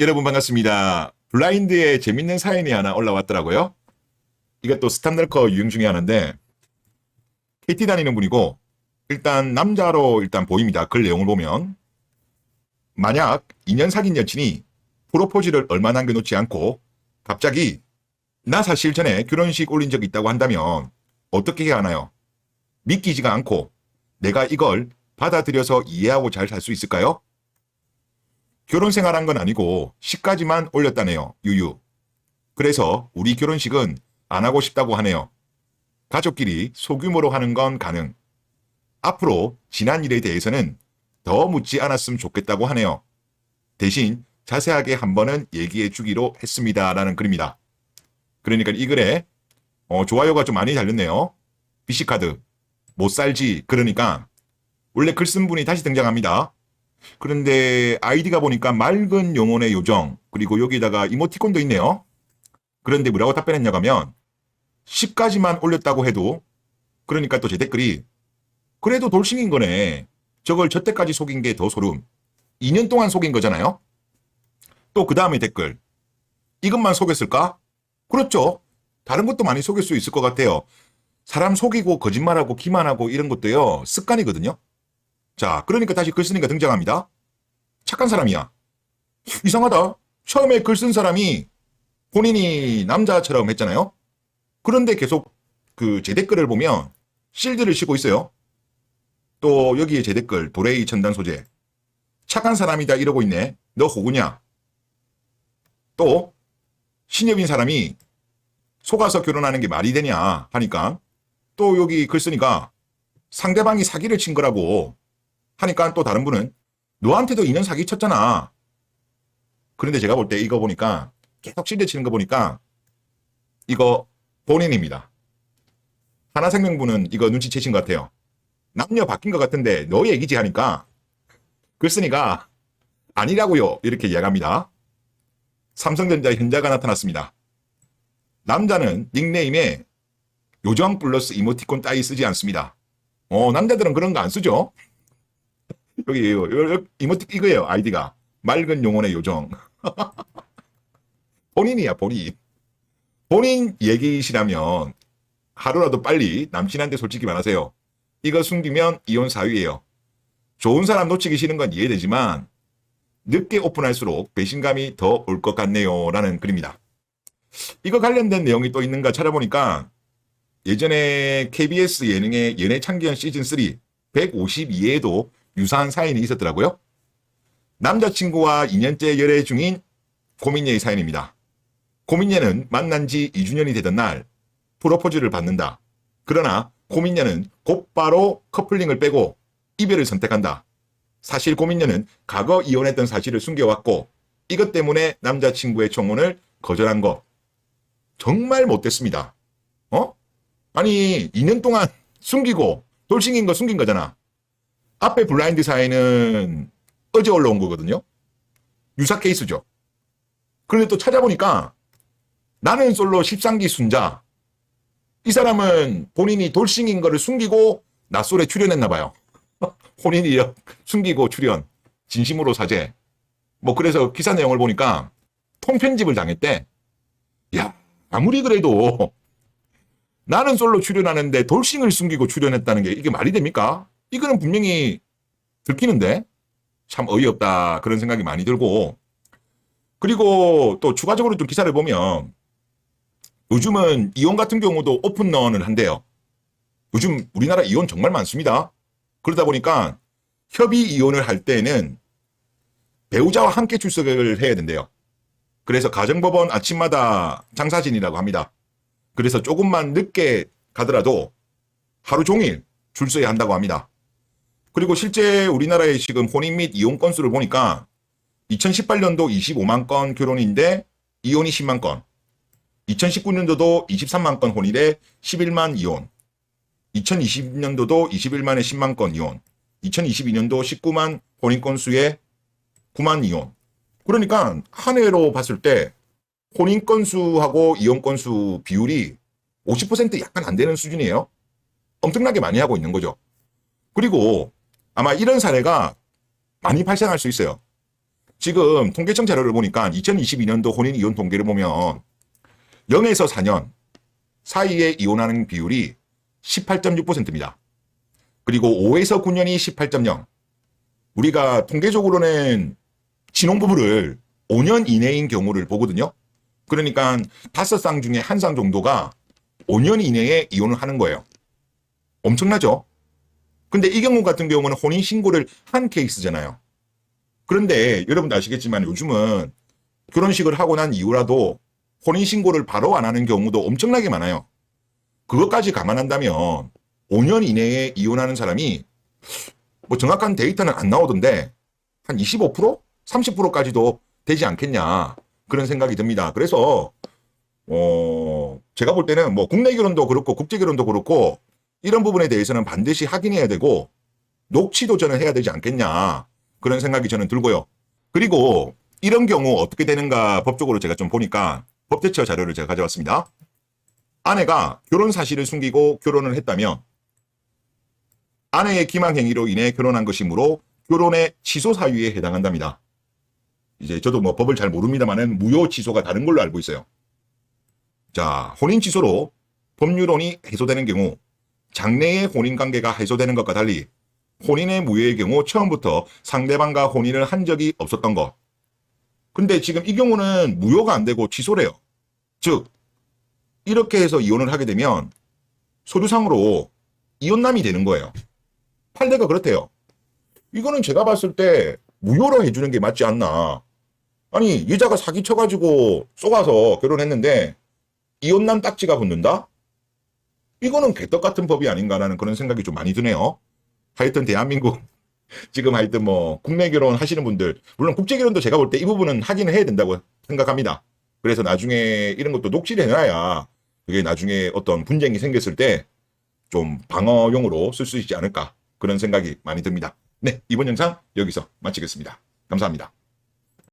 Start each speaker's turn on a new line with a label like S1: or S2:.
S1: 여러분 반갑습니다. 블라인드에 재밌는 사연이 하나 올라왔더라고요. 이것도 스탑널커 유형 중에 하나인데 KT 다니는 분이고 일단 남자로 일단 보입니다. 글 내용을 보면 만약 2년 사귄 여친이 프로포즈를 얼마 남겨놓지 않고 갑자기 나 사실 전에 결혼식 올린 적 있다고 한다면 어떻게 해야 하나요? 믿기지가 않고 내가 이걸 받아들여서 이해하고 잘 살 수 있을까요? 결혼 생활한 건 아니고 시까지만 올렸다네요. 유유. 그래서 우리 결혼식은 안 하고 싶다고 하네요. 가족끼리 소규모로 하는 건 가능. 앞으로 지난 일에 대해서는 더 묻지 않았으면 좋겠다고 하네요. 대신 자세하게 한 번은 얘기해 주기로 했습니다. 라는 글입니다. 그러니까 이 글에 어, 좋아요가 좀 많이 달렸네요. BC카드. 못 살지. 그러니까 원래 글 쓴 분이 다시 등장합니다. 그런데 아이디가 보니까 맑은 영혼의 요정 그리고 여기다가 이모티콘도 있네요. 그런데 뭐라고 답변했냐고 하면 10까지만 올렸다고 해도 그러니까 또 제 댓글이 그래도 돌싱인 거네. 저걸 저 때까지 속인 게 더 소름. 2년 동안 속인 거잖아요. 또 그 다음에 댓글 이것만 속였을까? 그렇죠. 다른 것도 많이 속일 수 있을 것 같아요. 사람 속이고 거짓말하고 기만하고 이런 것도요 습관이거든요. 자, 그러니까 다시 글 쓰니까 등장합니다. 착한 사람이야. 이상하다. 처음에 글 쓴 사람이 본인이 남자처럼 했잖아요. 그런데 계속 그 제 댓글을 보면 실드를 치고 있어요. 또 여기에 제 댓글 도레이 천단 소재. 착한 사람이다 이러고 있네. 너 호구냐? 또 신여빈 사람이 속아서 결혼하는 게 말이 되냐 하니까 또 여기 글 쓰니까 상대방이 사기를 친 거라고 하니까 또 다른 분은 너한테도 인연 사기 쳤잖아. 그런데 제가 볼 때 이거 보니까 계속 실드 치는 거 보니까 이거 본인입니다. 하나생명분은 이거 눈치채신 것 같아요. 남녀 바뀐 것 같은데 너 얘기지 하니까 글 쓰니까 아니라고요 이렇게 이야기합니다. 삼성전자 현자가 나타났습니다. 남자는 닉네임에 요정 플러스 이모티콘 따위 쓰지 않습니다. 어 남자들은 그런 거 안 쓰죠? 여기 이모티 이거예요 아이디가. 맑은 영혼의 요정. 본인이야 본인. 본인 얘기시라면 하루라도 빨리 남친한테 솔직히 말하세요. 이거 숨기면 이혼 사유예요. 좋은 사람 놓치기 싫은 건 이해되지만 늦게 오픈할수록 배신감이 더 올 것 같네요 라는 글입니다. 이거 관련된 내용이 또 있는가 찾아보니까 예전에 KBS 예능의 연애 창기현 시즌 3 152회에도 유사한 사연이 있었더라고요. 남자친구와 2년째 열애 중인 고민녀의 사연입니다. 고민녀는 만난 지 2주년이 되던 날 프로포즈를 받는다. 그러나 고민녀는 곧바로 커플링을 빼고 이별을 선택한다. 사실 고민녀는 과거 이혼했던 사실을 숨겨왔고 이것 때문에 남자친구의 청혼을 거절한 것. 정말 못됐습니다. 어? 아니 2년 동안 숨기고 돌싱인 거 숨긴 거잖아. 앞에 블라인드 사연은 어제 올라온 거거든요. 유사 케이스죠. 그런데 또 찾아보니까 나는 솔로 13기 순자. 이 사람은 본인이 돌싱인 거를 숨기고 낯설에 출연했나 봐요. 본인이 숨기고 출연. 진심으로 사죄. 뭐 그래서 기사 내용을 보니까 통편집을 당했대. 야, 아무리 그래도 나는 솔로 출연하는데 돌싱을 숨기고 출연했다는 게 이게 말이 됩니까? 이거는 분명히 들키는데 참 어이없다 그런 생각이 많이 들고 그리고 또 추가적으로 좀 기사를 보면 요즘은 이혼 같은 경우도 오픈런을 한대요. 요즘 우리나라 이혼 정말 많습니다. 그러다 보니까 협의 이혼을 할 때는 배우자와 함께 출석을 해야 된대요. 그래서 가정법원 아침마다 장사진이라고 합니다. 그래서 조금만 늦게 가더라도 하루 종일 줄 서야 한다고 합니다. 그리고 실제 우리나라의 지금 혼인 및 이혼 건수를 보니까 2018년도 25만 건 결혼인데 이혼이 10만 건. 2019년도도 23만 건 혼인에 11만 이혼. 2020년도도 21만에 10만 건 이혼. 2022년도 19만 혼인 건수에 9만 이혼. 그러니까 한 해로 봤을 때 혼인 건수하고 이혼 건수 비율이 50% 약간 안 되는 수준이에요. 엄청나게 많이 하고 있는 거죠. 그리고 아마 이런 사례가 많이 발생할 수 있어요. 지금 통계청 자료를 보니까 2022년도 혼인 이혼 통계를 보면 0에서 4년 사이에 이혼하는 비율이 18.6%입니다. 그리고 5에서 9년이 18.0. 우리가 통계적으로는 신혼부부를 5년 이내인 경우를 보거든요. 그러니까 다섯 쌍 중에 한쌍 정도가 5년 이내에 이혼을 하는 거예요. 엄청나죠? 근데 이 경우 같은 경우는 혼인 신고를 한 케이스잖아요. 그런데 여러분도 아시겠지만 요즘은 결혼식을 하고 난 이후라도 혼인 신고를 바로 안 하는 경우도 엄청나게 많아요. 그것까지 감안한다면 5년 이내에 이혼하는 사람이 뭐 정확한 데이터는 안 나오던데 한 25%? 30%까지도 되지 않겠냐 그런 생각이 듭니다. 그래서 어 제가 볼 때는 뭐 국내 결혼도 그렇고 국제 결혼도 그렇고 이런 부분에 대해서는 반드시 확인해야 되고 녹취도 저는 해야 되지 않겠냐 그런 생각이 저는 들고요. 그리고 이런 경우 어떻게 되는가 법적으로 제가 좀 보니까 법제처 자료를 제가 가져왔습니다. 아내가 결혼 사실을 숨기고 결혼을 했다면 아내의 기망 행위로 인해 결혼한 것이므로 결혼의 취소 사유에 해당한답니다. 이제 저도 뭐 법을 잘 모릅니다만은 무효 취소가 다른 걸로 알고 있어요. 자, 혼인 취소로 법률혼이 해소되는 경우 장래의 혼인 관계가 해소되는 것과 달리 혼인의 무효의 경우 처음부터 상대방과 혼인을 한 적이 없었던 것. 근데 지금 이 경우는 무효가 안 되고 취소래요. 즉 이렇게 해서 이혼을 하게 되면 서류상으로 이혼남이 되는 거예요. 판례가 그렇대요. 이거는 제가 봤을 때 무효로 해주는 게 맞지 않나. 아니 여자가 사기 쳐가지고 쏘가서 결혼했는데 이혼남 딱지가 붙는다? 이거는 개떡 같은 법이 아닌가라는 그런 생각이 좀 많이 드네요. 하여튼 대한민국 지금 하여튼 뭐 국내 결혼 하시는 분들 물론 국제 결혼도 제가 볼 때 이 부분은 하기는 해야 된다고 생각합니다. 그래서 나중에 이런 것도 녹취를 해놔야 그게 나중에 어떤 분쟁이 생겼을 때 좀 방어용으로 쓸 수 있지 않을까 그런 생각이 많이 듭니다. 네 이번 영상 여기서 마치겠습니다. 감사합니다.